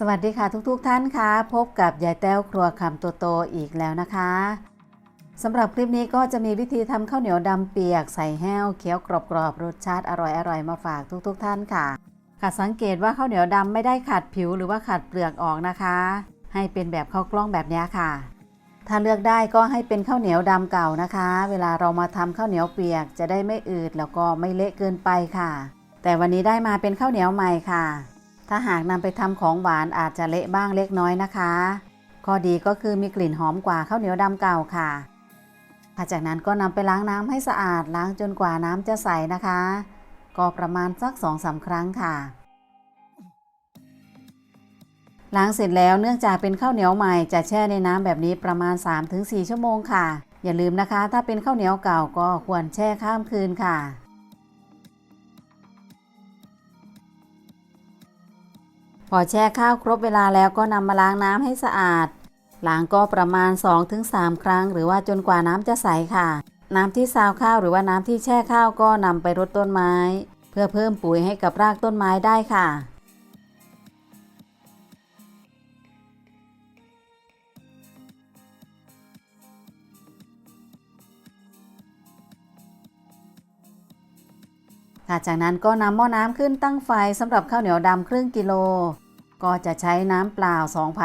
สวัสดีค่ะทุกๆทท่านค่ะพบกับยายแต้วครัวคำตัวโตอีกแล้วนะคะสำหรับคลิปนี้ก็จะมีวิธีทำข้าวเหนียวดำเปียกใส่แห้วเคี้ยวกรอบๆรสชาติอร่อยๆมาฝากทุกๆทท่านค่ะค่ะสังเกตว่าข้าวเหนียวดำไม่ได้ขัดผิวหรือว่าขัดเปลือกออกนะคะ ให้เป็นแบบข้าวกล้องแบบนี้ค่ะ ถ้าเลือกได้ก็ให้เป็นข้าวเหนียวดำเก่านะคะ เวลาเรามาทำข้าวเหนียวเปียกจะได้ไม่อืดแล้วก็ไม่เละเกินไปค่ะ แต่วันนี้ได้มาเป็นข้าวเหนียวใหม่ค่ะ ถ้าหากนำไปทำของหวานอาจจะเละบ้างเล็กน้อยนะคะ ข้อดีก็คือมีกลิ่นหอมกว่าข้าวเหนียวดำเก่าค่ะหลังจากนั้นก็นำไปล้างน้ำให้สะอาดล้างจนกว่าน้ำจะใสนะคะ ก็ประมาณสักสองสาครั้งค่ะ ล้างเสร็จแล้วเนื่องจากเป็นข้าวเหนียวใหม่จะแช่ในน้ำแบบนี้ประมาณ 3-4 ชั่วโมงค่ะ อย่าลืมนะคะ ถ้าเป็นข้าวเหนียวเก่าก็ควรแช่ข้ามคืนค่ะ พอแช่ข้าวครบเวลาแล้วก็นำมาล้างน้ำให้สะอาด ล้างก็ประมาณ 2-3 ครั้ง หรือว่าจนกว่าน้ำจะใสค่ะ น้ำที่ซาวข้าวหรือว่าน้ำที่แช่ข้าวก็นำไปรดต้นไม้ เพื่อเพิ่มปุ๋ยให้กับรากต้นไม้ได้ค่ะ จากนั้นก็นำหม้อน้ำขึ้นตั้งไฟสำหรับข้าวเหนียวดำครึ่งกิโล ก็จะใช้น้ำเปล่า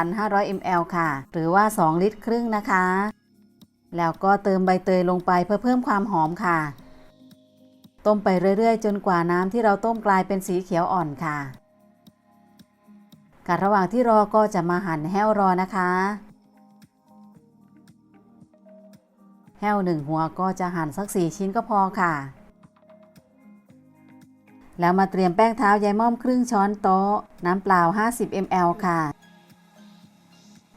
2,500 ml ค่ะ หรือว่า 2 ลิตรครึ่งนะคะ แล้วก็เติมใบเตยลงไปเพื่อเพิ่มความหอมค่ะ ต้มไปเรื่อยๆ จนกว่าน้ำที่เราต้มกลายเป็นสีเขียวอ่อนค่ะการระหว่างที่รอก็จะมาหั่นแห้วรอนะคะ แห้วหนึ่งหัวก็จะหั่นสัก4ชิ้นก็พอค่ะ แล้วมาเตรียมแป้งเท้ายายม่อมครึ่งช้อนโต๊ะ น้ำเปล่า 50 ml ค่ะ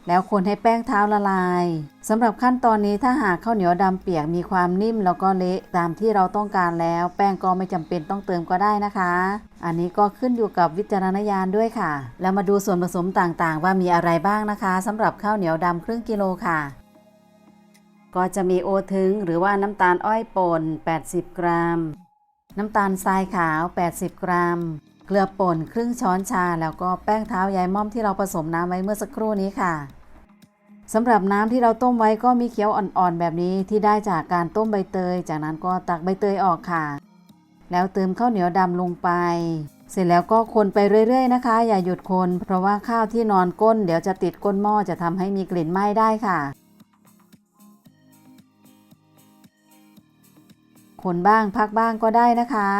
แล้วคนให้แป้งเท้าละลายสำหรับขั้นตอนนี้ถ้าหากข้าวเหนียวดำเปียกมีความนิ่มแล้วก็เละตามที่เราต้องการแล้ว แป้งก็ไม่จำเป็นต้องเติมก็ได้นะคะ อันนี้ก็ขึ้นอยู่กับวิจารณญาณด้วยค่ะ แล้วมาดูส่วนผสมต่างๆ ว่ามีอะไรบ้างนะคะสำหรับข้าวเหนียวดำครึ่งกิโลค่ะก็จะมีโอทึงหรือว่าน้ำตาลอ้อยป่น 80 กรัม น้ำตาลทรายขาว 80 กรัม เกลือป่นครึ่งช้อนชา แล้วก็แป้งเท้ายายม่อมที่เราผสมน้ำไว้เมื่อสักครู่นี้ค่ะสำหรับน้ำที่เราต้มไว้ก็มีเคี้ยวอ่อนๆ แบบนี้ที่ได้จากการต้มใบเตย จากนั้นก็ตักใบเตยออกค่ะ แล้วเติมข้าวเหนียวดำลงไป เสร็จแล้วก็คนไปเรื่อยๆนะคะ อย่าหยุดคน เพราะว่าข้าวที่นอนก้น เดี๋ยวจะติดก้นหม้อจะทำให้มีกลิ่นไหม้ได้ค่ะ คนบ้างพักบ้างก็ได้นะคะ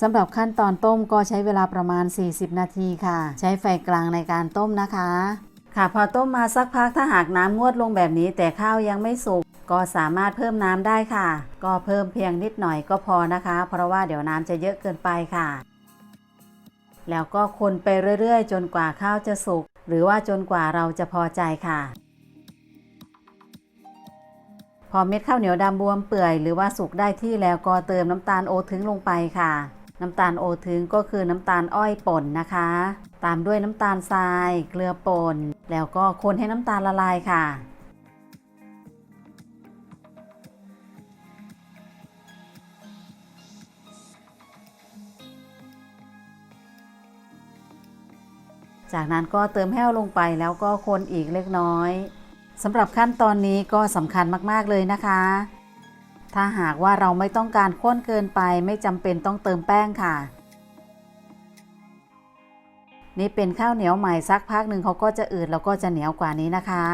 สำหรับขั้นตอนต้มก็ใช้เวลาประมาณ 40 นาทีค่ะ ใช้ไฟกลางในการต้มนะคะ ค่ะพอต้มมาสักพักถ้าหากน้ำงวดลงแบบนี้แต่ข้าวยังไม่สุกก็สามารถเพิ่มน้ำได้ค่ะ ก็เพิ่มเพียงนิดหน่อยก็พอนะคะ เพราะว่าเดี๋ยวน้ำจะเยอะเกินไปค่ะ แล้วก็คนไปเรื่อยๆ จนกว่าข้าวจะสุกหรือว่าจนกว่าเราจะพอใจค่ะ อเม็ดข้าวเหนียวดำบวมเปื่อย หรือว่าสุกได้ที่แล้วก็เติมน้ำตาลโอทึงลงไปค่ะ น้ำตาลโอทึงก็คือน้ำตาลอ้อยป่นนะคะ ตามด้วยน้ำตาลทราย เกลือป่นแล้วก็คนให้น้ำตาลละลายค่ะจากนั้นก็เติมแห้วลงไปแล้วก็คนอีกเล็กน้อย สำหรับขั้นตอนนี้ก็สำคัญมาก ๆ เลยนะคะ ถ้าหากว่าเราไม่ต้องการข้นเกินไปไม่จำเป็นต้องเติมแป้งค่ะ นี่เป็นข้าวเหนียวใหม่สักพักหนึ่งเขาก็จะอืดแล้วก็จะเหนียวกว่านี้นะคะ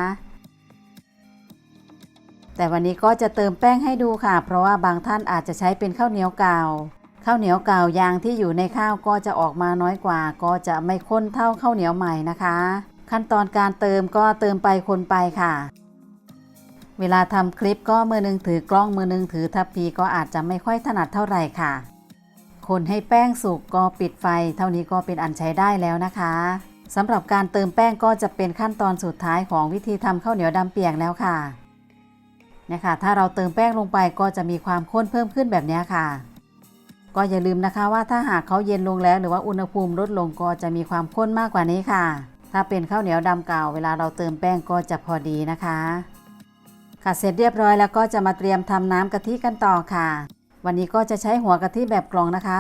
แต่วันนี้ก็จะเติมแป้งให้ดูค่ะ เพราะว่าบางท่านอาจจะใช้เป็นข้าวเหนียวเก่าข้าวเหนียวเก่ายางที่อยู่ในข้าวก็จะออกมาน้อยกว่า ก็จะไม่ข้นเท่าข้าวเหนียวใหม่นะคะ ขั้นตอนการเติมก็เติมไปคนไปค่ะ เวลาทำคลิปก็มือหนึงถือกล้องมือหนึงถือทัพพีก็อาจจะไม่ค่อยถนัดเท่าไหร่ค่ะ คนให้แป้งสุกก็ปิดไฟ เท่านี้ก็เป็นอันใช้ได้แล้วนะคะสำหรับการเติมแป้งก็จะเป็นขั้นตอนสุดท้ายของวิธีทำข้าวเหนียวดำเปียกแล้วค่ะเนี่ยค่ะถ้าเราเติมแป้งลงไปก็จะมีความข้นเพิ่มขึ้นแบบนี้ค่ะ ก็อย่าลืมนะคะว่าถ้าหากเขาเย็นลงแล้ว หรือว่าอุณหภูมิลดลงก็จะมีความข้นมากกว่านี้ค่ะ ถ้าเป็นข้าวเหนียวดำเก่าเวลาเราเติมแป้งก็จะพอดีนะคะ ค่ะเสร็จเรียบร้อยแล้วก็จะมาเตรียมทำน้ำกะทิกันต่อค่ะ วันนี้ก็จะใช้หัวกะทิแบบกล่องนะคะ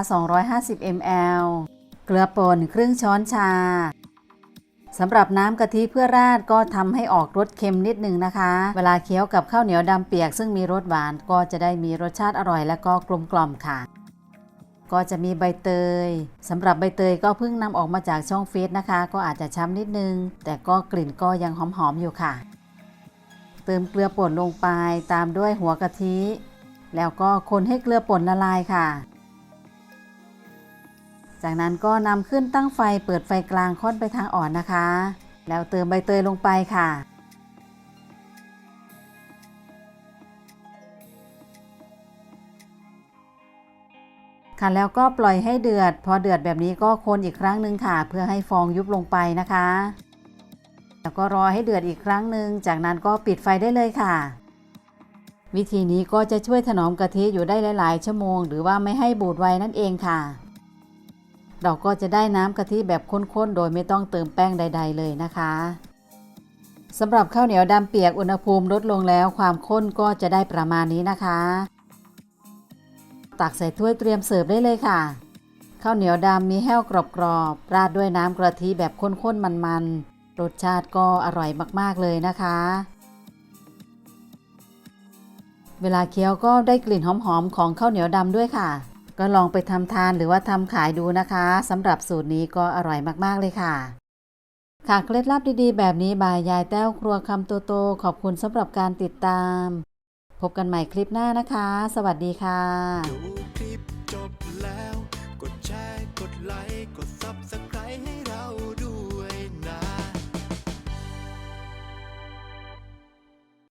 250 ml เกลือป่นครึ่งช้อนชาสำหรับน้ำกะทิเพื่อราดก็ทำให้ออกรสเค็มนิดนึงนะคะ เวลาเคี้ยวกับข้าวเหนียวดำเปียก ซึ่งมีรสหวานก็จะได้มีรสชาติอร่อยและก็กลมกล่อมค่ะ ก็จะมีใบเตยสำหรับใบเตยก็เพิ่งนำออกมาจากช่องฟรีซนะคะ ก็อาจจะช้ำนิดนึง แต่ก็กลิ่นก็ยังหอมๆอยู่ค่ะ เติมเกลือป่นลงไปตามด้วยหัวกะทิ แล้วก็คนให้เกลือป่นละลายค่ะ จากนั้นก็นำขึ้นตั้งไฟเปิดไฟกลางค่อนไปทางอ่อนนะคะ แล้วเติมใบเตยลงไปค่ะ ค่ะแล้วก็ปล่อยให้เดือด พอเดือดแบบนี้ก็คนอีกครั้งหนึ่งค่ะ เพื่อให้ฟองยุบลงไปนะคะ แล้วก็รอให้เดือดอีกครั้งหนึ่งจากนั้นก็ปิดไฟได้เลยค่ะ วิธีนี้ก็จะช่วยถนอมกะทิอยู่ได้หลาย ๆ ชั่วโมง หรือว่าไม่ให้บูดไวนั่นเองค่ะ เราก็จะได้น้ำกะทิแบบข้น ๆ โดยไม่ต้องเติมแป้งใด ๆ เลยนะคะสำหรับข้าวเหนียวดำเปียกอุณหภูมิลดลงแล้วความข้นก็จะได้ประมาณนี้นะคะ ตักใส่ถ้วยเตรียมเสิร์ฟได้เลยค่ะ ข้าวเหนียวดำมีแห้วกรอบๆ ราดด้วยน้ำกะทิแบบข้นๆ มันๆ รสชาติก็อร่อยมากๆเลยนะคะ เวลาเคี้ยวก็ได้กลิ่นหอมๆ ของข้าวเหนียวดำด้วยค่ะ ก็ลองไปทำทานหรือว่าทำขายดูนะคะสำหรับสูตรนี้ก็อร่อยมากๆเลยค่ะค่ะเคล็ดลับดีๆ แบบนี้บายยายแต้วครัวคำโตๆขอบคุณสำหรับการติดตาม พบกันใหม่คลิปหน้านะคะ สวัสดีค่ะดูคลิปจบแล้ว กดแชร์ กดไลค์ กด